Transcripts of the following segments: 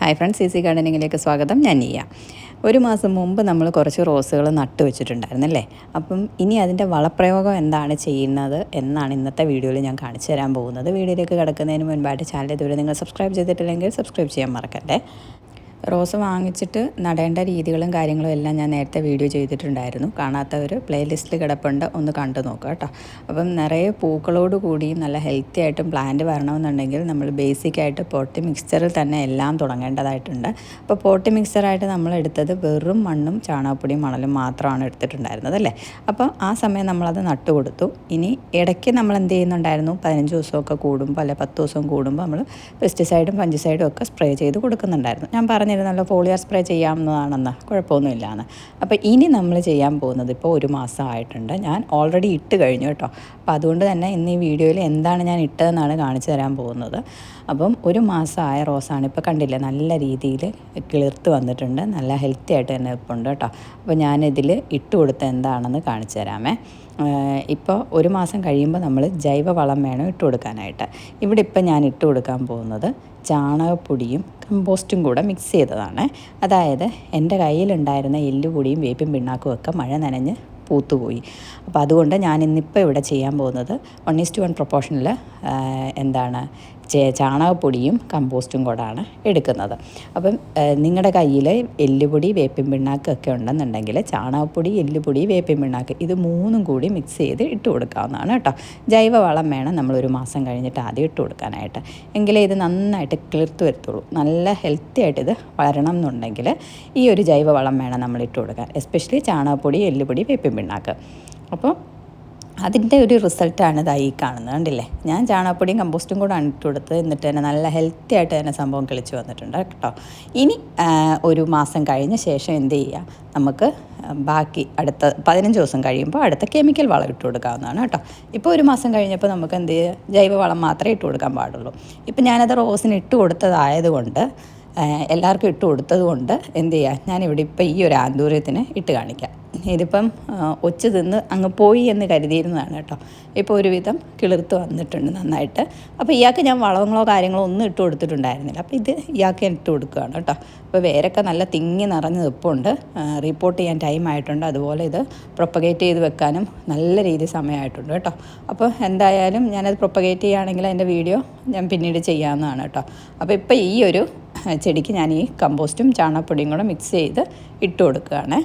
Hi friends C ഗാർഡനിങ്ങിലേക്ക് സ്വാഗതം. ഞാൻ നീയ. ഒരു മാസം മുമ്പ് നമ്മൾ കുറച്ച് റോസുകൾ നട്ടു വെച്ചിട്ടുണ്ടായിരുന്നല്ലേ അപ്പം ഇനി അതിന്റെ വളപ്രയോഗം എന്താണ് ചെയ്യുന്നത് എന്നാണ് ഇന്നത്തെ വീഡിയോയിൽ ഞാൻ കാണിച്ചു തരാൻ പോകുന്നത്. വീഡിയോയിലേക്ക് കിടക്കുന്നതിന് മുൻപായിട്ട് ചാനൽ ഇതുവരെ നിങ്ങൾ സബ്സ്ക്രൈബ് ചെയ്തിട്ടില്ലെങ്കിൽ സബ്സ്ക്രൈബ് ചെയ്യാൻ മറക്കല്ലേ? റോസ് വാങ്ങിച്ചിട്ട് നടേണ്ട രീതികളും കാര്യങ്ങളും എല്ലാം ഞാൻ നേരത്തെ വീഡിയോ ചെയ്തിട്ടുണ്ടായിരുന്നു. കാണാത്തവർ പ്ലേലിസ്റ്റിൽ കിടപ്പുണ്ട് ഒന്ന് കണ്ടു നോക്കുക കേട്ടോ. അപ്പം നിറയെ പൂക്കളോട് കൂടി നല്ല ഹെൽത്തി ആയിട്ടും പ്ലാന്റ് വരണമെന്നുണ്ടെങ്കിൽ നമ്മൾ ബേസിക് ആയിട്ട് പോട്ടി മിക്സ്ചറിൽ തന്നെ എല്ലാം തുടങ്ങേണ്ടതായിട്ടുണ്ട്. അപ്പോൾ പോട്ടി മിക്സ്ചറായിട്ട് നമ്മൾ എടുത്തത് വെറും മണ്ണും ചാണകപ്പൊടിയും മണലും മാത്രമാണ് എടുത്തിട്ടുണ്ടായിരുന്നത് അല്ലേ? അപ്പോൾ ആ സമയം നമ്മളത് നട്ടുകൊടുത്തു ഇനി ഇടയ്ക്ക് നമ്മൾ എന്ത് ചെയ്യുന്നുണ്ടായിരുന്നു? പതിനഞ്ച് ദിവസമൊക്കെ കൂടുമ്പോൾ അല്ലെ പത്ത് ദിവസം കൂടുമ്പോൾ നമ്മൾ പെസ്റ്റിസൈഡും പഞ്ചസൈഡും ഒക്കെ സ്പ്രേ ചെയ്ത് കൊടുക്കുന്നുണ്ടായിരുന്നു. ഞാൻ പറഞ്ഞിരുന്നല്ലോ ഫോളിയർ സ്പ്രേ ചെയ്യാവുന്നതാണെന്ന് കുഴപ്പമൊന്നുമില്ലാന്ന്. അപ്പോൾ ഇനി നമ്മൾ ചെയ്യാൻ പോകുന്നത് ഇപ്പോൾ ഒരു മാസം ആയിട്ടുണ്ട്. ഞാൻ ഓൾറെഡി ഇട്ട് കഴിഞ്ഞു കേട്ടോ. അപ്പോൾ അതുകൊണ്ട് തന്നെ ഇന്ന് ഈ വീഡിയോയിൽ എന്താണ് ഞാൻ ഇട്ടതെന്നാണ് കാണിച്ചു തരാൻ പോകുന്നത്. അപ്പം ഒരു മാസമായ റോസാണ് ഇപ്പോൾ കണ്ടില്ലേ നല്ല രീതിയിൽ കിളിർത്ത് വന്നിട്ടുണ്ട്. നല്ല ഹെൽത്തി ആയിട്ട് തന്നെ ഇപ്പോൾ ഉണ്ട് കേട്ടോ. അപ്പോൾ ഞാനിതിൽ ഇട്ട് കൊടുത്ത എന്താണെന്ന് കാണിച്ചു തരാമേ. ഇപ്പോൾ ഒരു മാസം കഴിയുമ്പോൾ നമ്മൾ ജൈവവളം വേണം ഇട്ട് കൊടുക്കാനായിട്ട്. ഇവിടെ ഇപ്പം ഞാൻ ഇട്ട് കൊടുക്കാൻ പോകുന്നത് ചാണകപ്പൊടിയും കമ്പോസ്റ്റും കൂടെ മിക്സ് ചെയ്തതാണ്. അതായത് എന്റെ കയ്യിലുണ്ടായിരുന്ന എല്ലുപൊടിയും വേപ്പും പിണ്ണാക്കും ഒക്കെ മഴ നനഞ്ഞ് പൂത്തുപോയി. അപ്പോൾ അതുകൊണ്ട് ഞാൻ ഇന്നിപ്പോൾ ഇവിടെ ചെയ്യാൻ പോകുന്നത് വൺ ഈസ് ടു വൺ പ്രൊപ്പോർഷനിൽ എന്താണ് ചാണകപ്പൊടിയും കമ്പോസ്റ്റും കൂടാണ് എടുക്കുന്നത്. അപ്പം നിങ്ങളുടെ കയ്യിൽ എല്ലുപൊടി വേപ്പിൻ പിണ്ണാക്കൊക്കെ ഉണ്ടെന്നുണ്ടെങ്കിൽ ചാണകപ്പൊടി എല്ലുപൊടി വേപ്പിൻ പിണ്ണാക്ക് ഇത് മൂന്നും കൂടി മിക്സ് ചെയ്ത് ഇട്ട് കൊടുക്കാവുന്നതാണ് കേട്ടോ. ജൈവവളം വേണം നമ്മൾ ഒരു മാസം കഴിഞ്ഞിട്ട് ആദ്യം ഇട്ട് കൊടുക്കാനായിട്ട്. എങ്കിലേ ഇത് നന്നായിട്ട് കിളിർത്ത് വരത്തുള്ളൂ. നല്ല ഹെൽത്തി ആയിട്ട് ഇത് വളരണം എന്നുണ്ടെങ്കിൽ ഈ ഒരു ജൈവവളം വേണം നമ്മൾ ഇട്ട് കൊടുക്കാൻ. എസ്പെഷ്യലി ചാണകപ്പൊടി എല്ലുപൊടി വേപ്പിൻ പിണ്ണാക്ക്. അപ്പോൾ അതിന്റെ ഒരു റിസൾട്ടാണ് ഇതായി കാണുന്നത്. കണ്ടില്ലേ? ഞാൻ ചാണകപ്പൊടിയും കമ്പോസ്റ്റും കൂടെ ഇട്ട് കൊടുത്ത് എന്നിട്ട് തന്നെ നല്ല ഹെൽത്തി ആയിട്ട് തന്നെ സംഭവം കിളിച്ച് വന്നിട്ടുണ്ട് കേട്ടോ. ഇനി ഒരു മാസം കഴിഞ്ഞ ശേഷം എന്ത് ചെയ്യുക നമുക്ക് ബാക്കി അടുത്ത പതിനഞ്ച് ദിവസം കഴിയുമ്പോൾ അടുത്ത കെമിക്കൽ വളം ഇട്ട് കൊടുക്കാവുന്നതാണ് കേട്ടോ. ഇപ്പോൾ ഒരു മാസം കഴിഞ്ഞപ്പോൾ നമുക്ക് എന്ത് ചെയ്യുക ജൈവവളം മാത്രമേ ഇട്ട് കൊടുക്കാൻ പാടുള്ളൂ. ഇപ്പം ഞാനത് റോസിന് ഇട്ട് കൊടുത്തതായതുകൊണ്ട് എല്ലാവർക്കും ഇട്ട് കൊടുത്തത് കൊണ്ട് എന്ത് ചെയ്യുക ഞാനിവിടെ ഇപ്പോൾ ഈ ഒരു ആന്തൂര്യത്തിന് ഇട്ട് കാണിക്കാം. ഇതിപ്പം ഒച്ച തിന്ന് അങ്ങ് പോയി എന്ന് കരുതിയിരുന്നതാണ് കേട്ടോ. ഇപ്പോൾ ഒരുവിധം കിളിർത്ത് വന്നിട്ടുണ്ട് നന്നായിട്ട്. അപ്പോൾ ഇയാൾക്ക് ഞാൻ വളങ്ങളോ കാര്യങ്ങളോ ഒന്നും ഇട്ട് കൊടുത്തിട്ടുണ്ടായിരുന്നില്ല. അപ്പോൾ ഇത് ഇയാൾക്ക് ഇട്ട് കൊടുക്കുകയാണ് കേട്ടോ. അപ്പോൾ വേരൊക്കെ നല്ല തിങ്ങി നിറഞ്ഞ് നിൽപ്പുണ്ട്. റിപ്പോർട്ട് ചെയ്യാൻ ടൈം ആയിട്ടുണ്ട്. അതുപോലെ ഇത് പ്രൊപ്പഗേറ്റ് ചെയ്ത് വെക്കാനും നല്ല രീതി സമയമായിട്ടുണ്ട് കേട്ടോ. അപ്പോൾ എന്തായാലും ഞാനത് പ്രൊപ്പഗേറ്റ് ചെയ്യുകയാണെങ്കിൽ അതിന്റെ വീഡിയോ ഞാൻ പിന്നീട് ചെയ്യാവുന്നതാണ് കേട്ടോ. അപ്പോൾ ഇപ്പോൾ ഈ ഒരു ചെടിക്ക് ഞാൻ ഈ കമ്പോസ്റ്റും ചാണകപ്പൊടിയും കൂടെ മിക്സ് ചെയ്ത് ഇട്ട് കൊടുക്കുകയാണ്.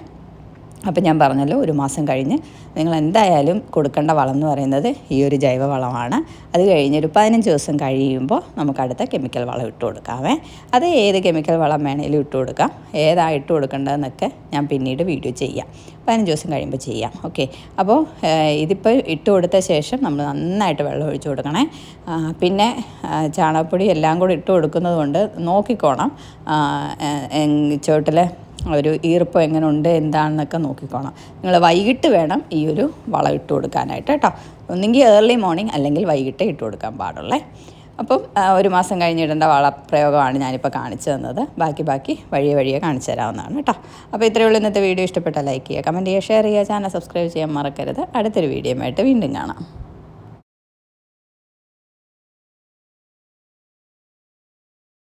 അപ്പം ഞാൻ പറഞ്ഞല്ലോ ഒരു മാസം കഴിഞ്ഞ് നിങ്ങൾ എന്തായാലും കൊടുക്കേണ്ട വളം എന്ന് പറയുന്നത് ഈ ഒരു ജൈവ വളമാണ് അത് കഴിഞ്ഞ് ഒരു പതിനഞ്ച് ദിവസം കഴിയുമ്പോൾ നമുക്ക് അടുത്ത കെമിക്കൽ വളം ഇട്ട് കൊടുക്കാമേ അത് ഏത് കെമിക്കൽ വളം വേണേലും ഇട്ട് കൊടുക്കാം. ഏതാ ഇട്ട് കൊടുക്കേണ്ടതെന്നൊക്കെ ഞാൻ പിന്നീട് വീഡിയോ ചെയ്യാം. പതിനഞ്ച് ദിവസം കഴിയുമ്പോൾ ചെയ്യാം. ഓക്കെ. അപ്പോൾ ഇതിപ്പോൾ ഇട്ട് കൊടുത്ത ശേഷം നമ്മൾ നന്നായിട്ട് വെള്ളം ഒഴിച്ചു കൊടുക്കണേ. പിന്നെ ചാണകപ്പൊടി എല്ലാം കൂടി ഇട്ട് കൊടുക്കുന്നത് കൊണ്ട് നോക്കിക്കോണം ചോട്ടിലെ ഒരു ഈർപ്പം എങ്ങനെ ഉണ്ട് എന്താണെന്നൊക്കെ നോക്കിക്കോണം. നിങ്ങൾ വൈകിട്ട് വേണം ഈ ഒരു വളം ഇട്ട് കൊടുക്കാനായിട്ട് കേട്ടോ. ഒന്നെങ്കിൽ ഏർലി മോർണിംഗ് അല്ലെങ്കിൽ വൈകിട്ടേ ഇട്ട് കൊടുക്കാൻ പാടുള്ളേ. അപ്പം ഒരു മാസം കഴിഞ്ഞിടേണ്ട വളപ്രയോഗമാണ് ഞാനിപ്പോൾ കാണിച്ചു തന്നത്. ബാക്കി ബാക്കി വഴിയെ വഴിയെ കാണിച്ചു തരാവുന്നതാണ് കേട്ടോ. അപ്പോൾ ഇത്രയേ ഉള്ളൂ ഇന്നത്തെ വീഡിയോ. ഇഷ്ടപ്പെട്ടാൽ ലൈക്ക് ചെയ്യുക കമന്റ് ചെയ്യുക ഷെയർ ചെയ്യുക ചാനൽ സബ്സ്ക്രൈബ് ചെയ്യാൻ മറക്കരുത്. അടുത്തൊരു വീഡിയോ ആയിട്ട് വീണ്ടും കാണാം.